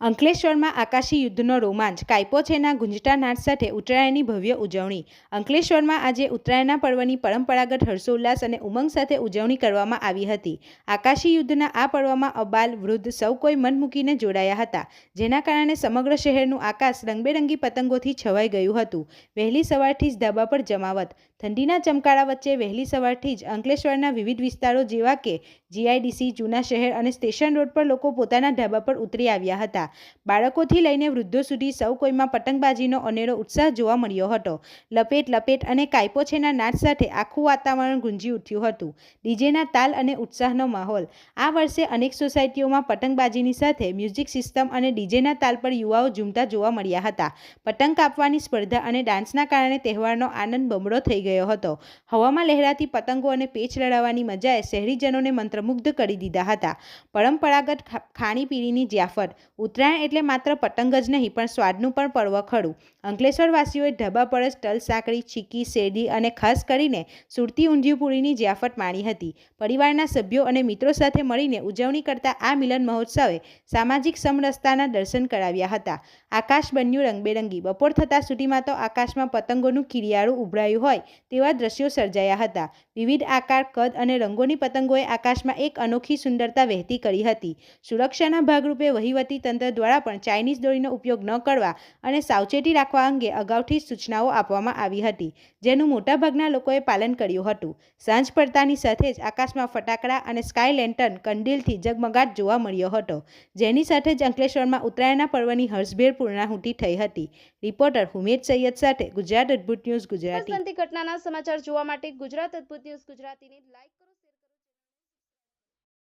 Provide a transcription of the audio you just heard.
અંકલેશ્વરમાં આકાશી યુદ્ધનો રોમાંચ. કાયપો છેના ગુંજતા નાટ સાથે ઉત્તરાયણની ભવ્ય ઉજવણી. અંકલેશ્વરમાં આજે ઉત્તરાયણના પર્વની પરંપરાગત હર્ષોલ્લાસ અને ઉમંગ સાથે ઉજવણી કરવામાં આવી હતી. આકાશી યુદ્ધના આ પર્વમાં અબાલ, વૃદ્ધ સૌ કોઈ મન મૂકીને જોડાયા હતા, જેના કારણે સમગ્ર શહેરનું આકાશ રંગબેરંગી પતંગોથી છવાઈ ગયું હતું. વહેલી સવારથી જ ધાબા પર જમાવત ઠંડીના ચમકારા વચ્ચે વહેલી સવારથી જ અંકલેશ્વરના વિવિધ વિસ્તારો જેવા કે જીઆઈડીસી જૂના શહેર અને સ્ટેશન રોડ પર લોકો પોતાના ધાબા પર ઉતરી આવ્યા હતા. બાળકોથી લઈને વૃદ્ધો સુધી સૌ કોઈમાં પતંગબાજીનો અનેરો ઉત્સાહ જોવા મળ્યો હતો. લપેટ લપેટ અને કાયપોછેના નાચ સાથે આખું વાતાવરણ ગુંજી ઉઠ્યું હતું. ડીજેના તાલ અને ઉત્સાહનો માહોલ. આ વર્ષે અનેક સોસાયટીઓમાં પતંગબાજીની સાથે મ્યુઝિક સિસ્ટમ અને ડીજેના તાલ પર યુવાઓ ઝૂમતા જોવા મળ્યા હતા. પતંગ કાપવાની સ્પર્ધા અને ડાન્સના કારણે તહેવારનો આનંદ બમણો થઈ ગયો હતો. હવામાં લહેરાતી પતંગો અને પેચ લડાવવાની મજાએ શહેરીજનોને મંત્રમુગ્ધ કરી દીધા હતા. પરંપરાગત ખાણીપીણીની જ્યાફત ઉત્તરાયણ એટલે માત્ર પતંગ જ નહીં, પણ સ્વાદનું પણ પર્વ ખડું અંકલેશ્વરવાસીઓએ ઢાબા પર જ તલ સાંકળી, ચીકી, શેરડી અને ખાસ કરીને સુરતી ઊંધિયું પૂરીની જ્યાફત માણી હતી. પરિવારના સભ્યો અને મિત્રો સાથે મળીને ઉજવણી કરતા આ મિલન મહોત્સવે સામાજિક સમરસતાના દર્શન કરાવ્યા હતા. આકાશ બન્યું રંગબેરંગી. બપોર થતાં સુધીમાં તો આકાશમાં પતંગોનું કિરિયાળું ઉભરાયું હોય તેવા દ્રશ્યો સર્જાયા હતા. વિવિધ આકાર, કદ અને રંગોની પતંગોએ આકાશમાં એક અનોખી સુંદરતા વહેતી કરી હતી. સુરક્ષાના ભાગરૂપે વહીવટી તંત્ર દ્વારા પણ ચાઇનીઝ દોરીનો ઉપયોગ ન કરવા અને સાવચેતી રાખવા અંગે અગાઉથી સૂચનાઓ આપવામાં આવી હતી, જેનું મોટાભાગના લોકોએ પાલન કર્યું હતું. સાંજ પડતાની સાથે જ આકાશમાં ફટાકડા અને સ્કાય લેન્ટર્ન કંડીલથી જગમગાટ જોવા મળ્યો હતો. જેની સાથે જ અંકલેશ્વરમાં ઉત્તરાયણના પર્વની હર્ષભેર પૂર્ણાહુતિ થઈ હતી. રિપોર્ટર હુમેદ સૈયદ સાથે ગુજરાત અદ્ભુત ન્યૂઝ ગુજરાતી. ઘટનાના સમાચાર જોવા માટે ગુજરાત અદ્ભુત ન્યૂઝ ગુજરાતીને લાઈક કરો